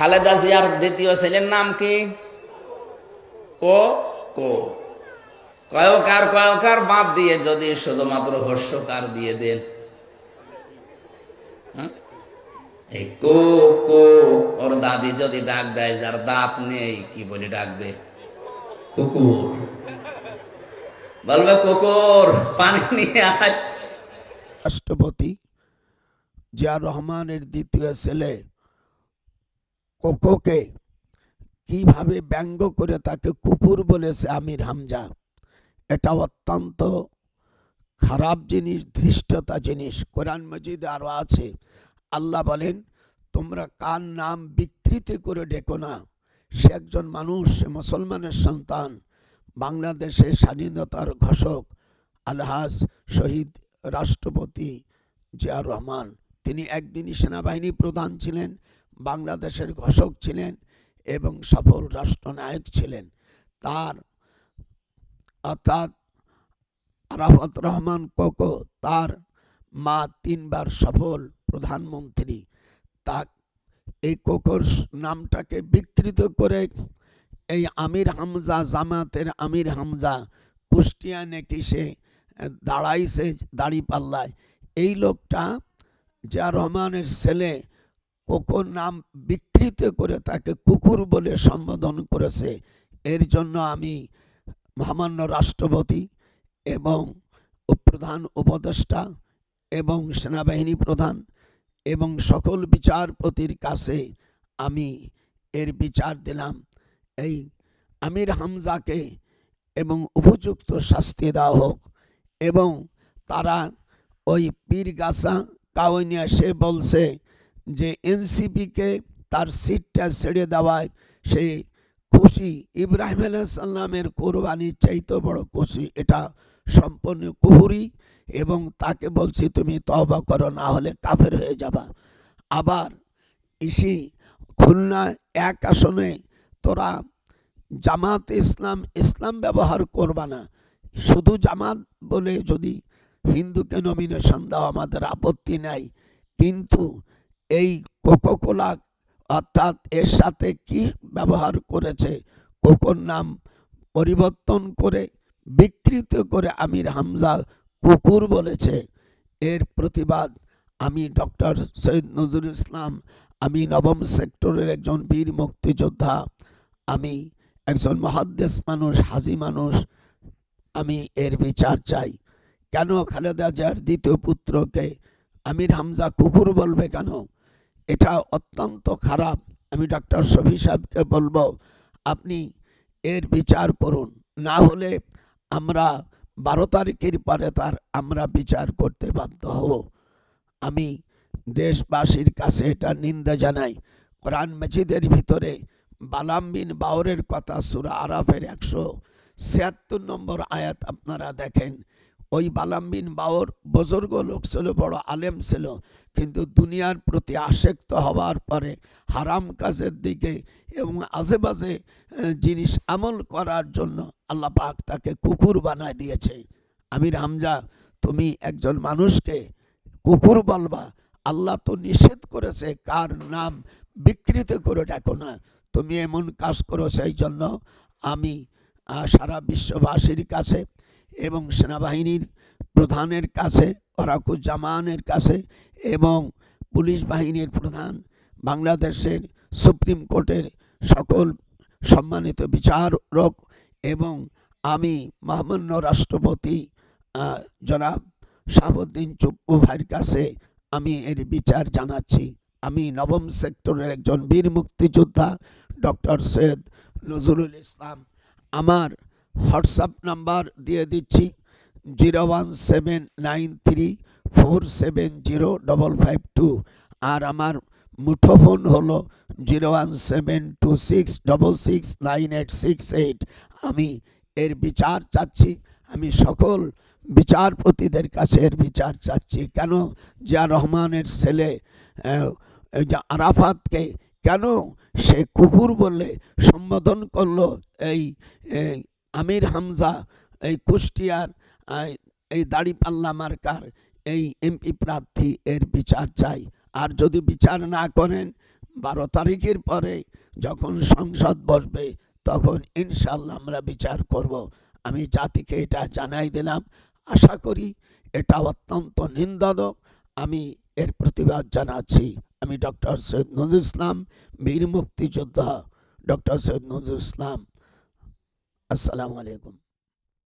খালেদা জিয়ার দ্বিতীয় ছেলের নাম কি? কো? কো। কয়কার কয়কার বাদ দিয়ে, যদি শুধুমাত্র হস্যকার দিয়ে দেন। হ্যাঁ? ওর দাদি যদি ডাক দেয়, যার দাঁত নেই, কি বলে ডাকবে? কুকুর। বলবে, কুকুর, পানি নিয়ে আয়। রাষ্ট্রপতি জিয়া রহমানের দ্বিতীয় ছেলে কোকোকে কীভাবে ব্যঙ্গ করে তাকে কুকুর বলেছে আমির হামজা? এটা অত্যন্ত খারাপ জিনিস, ধৃষ্টতা জিনিস। কোরআন মজিদ আরও আছে। আল্লাহ বলেন, তোমরা কার নাম বিকৃতি করে ডেকো না? সে একজন মানুষ মুসলমানের সন্তান। বাংলাদেশের স্বাধীনতার ঘোষক আলহাজ শহীদ রাষ্ট্রপতি জিয়া রহমান। তিনি একদিনই সেনাবাহিনী প্রধান ছিলেন। বাংলাদেশের ঘোষক ছিলেন এবং সফল রাষ্ট্রনায়ক ছিলেন। তার অর্থাৎ আরাফত রহমান কোকো, তার মা তিনবার সফল প্রধানমন্ত্রী। তা এই কোকোর নামটাকে বিকৃত করে এই আমির হামজা, জামাতের আমির হামজা কুষ্টিয়া নাকি সে দাঁড়াইছে দাড়ি পাল্লায় এই লোকটা জিয়া রহমানের ছেলে কোকোর নাম বিকৃত করে তাকে কুকুর বলে সম্বোধন করেছে। এর জন্য আমি মহামান্য রাষ্ট্রপতি এবং প্রধান উপদেষ্টা এবং সেনাবাহিনী প্রধান এবং সকল বিচারপতির কাছে আমি এর বিচার দিলাম। এই আমির হামজাকে এবং উপযুক্ত শাস্তি দেওয়া হোক এবং তারা ওই পীরগাছা কাউনিয়া সে বলছে যে এনসিপিকে তার সিটটা ছেড়ে দেওয়ায় সে খুশি ইব্রাহিম আলাইসাল্লামের কোরবানির চাইতে বড় খুশি। এটা সম্পূর্ণ কুহুরি এবং তাকে বলছি, তুমি তবা করো, না হলে কাফের হয়ে যাবা। আবার ইসি খুলনা এক আসনে তোরা জামাত ইসলাম ইসলাম ব্যবহার করবা না। শুধু জামাত বলে যদি হিন্দুকে নমিনেশন দাও, আমাদের আপত্তি নাই। কিন্তু এই কোকোকোলা অর্থাৎ এর সাথে কি ব্যবহার করেছে? কোকোর নাম পরিবর্তন করে, বিকৃত করে আমির হামজা কুকুর বলেছে। এর প্রতিবাদ আমি ডক্টর সৈয়দ নজরুল ইসলাম, আমি নবম সেক্টরের একজন বীর মুক্তিযোদ্ধা, আমি একজন মহাদ্দেশ মানুষ, হাজি মানুষ, আমি এর বিচার চাই। কেন খালেদা জিয়ার দ্বিতীয় পুত্রকে আমির হামজা কুকুর বলবে কেন? এটা অত্যন্ত খারাপ। আমি ডক্টর শফি সাহেবকে বলব, আপনি এর বিচার করুন। না হলে আমরা বারো তারিখের পরে তার আমরা বিচার করতে বাধ্য হব। আমি দেশবাসীর কাছে এটা নিন্দা জানাই। কোরআন মজিদের ভিতরে বালাম বিন বাউরের কথা সুরা আরাফের একশো ছিয়াত্তর নম্বর আয়াত আপনারা দেখেন। ওই বালাম বিন বাউর বুজুর্গ লোক ছিল, বড় আলেম ছিল। কিন্তু দুনিয়ার প্রতি আসক্ত হওয়ার পরে হারাম কাজের দিকে এবং আশেপাশে জিনিস আমল করার জন্য আল্লাহ পাক তাকে কুকুর বানায় দিয়েছে। আমির হামজা, তুমি একজন মানুষকে কুকুর বলবা, আল্লাহ তো নিষেধ করেছে, কার নাম বিকৃত করে ডাকো না। তুমি এমন কাজ করো সেই জন্য আমি সারা বিশ্ববাসীর কাছে এবং সেনাবাহিনীর প্রধানের কাছে ওরাকুজ্জামানের কাছে এবং পুলিশ বাহিনীর প্রধান বাংলাদেশের সুপ্রিম কোর্টের সকল সম্মানিত বিচারক এবং আমি মহামান্য রাষ্ট্রপতি জনাব শাহাবুদ্দিন চুপ্পু ভাইয়ের কাছে আমি এর বিচার জানাচ্ছি। আমি নবম সেক্টরের একজন বীর মুক্তিযোদ্ধা, ডক্টর সৈয়দ নজরুল ইসলাম। আমার হোয়াটসঅ্যাপ নাম্বার দিয়ে দিচ্ছি zero one seven nine three four seven zero double five two. আর আমার মুঠোফোন হলো zero one seven two six double six nine eight six eight. আমি এর বিচার চাচ্ছি, আমি সকল বিচারপতিদের কাছে এর বিচার চাচ্ছি। কেন জিয়া রহমানের ছেলে আরাফাতকে, কেন সে কুকুর বলে সম্বোধন করল এই আমির হামজা, এই কুষ্টিয়ার, এই দাড়িপাল্লা মার্কার, এই এমপি প্রার্থী এর বিচার চাই। আর যদি বিচার না করেন, বারো তারিখের পরে যখন সংসদ বসবে, তখন ইনশাল্লাহ আমরা বিচার করব। আমি জাতিকে এটা জানাই দিলাম। আশা করি এটা অত্যন্ত নিন্দনক আমি এর প্রতিবাদ জানাচ্ছি। আমি ডক্টর সৈয়দ নজরুল ইসলাম, বীর মুক্তিযোদ্ধা, ডক্টর সৈয়দ নজরুল ইসলাম। আসসালামু আলাইকুম।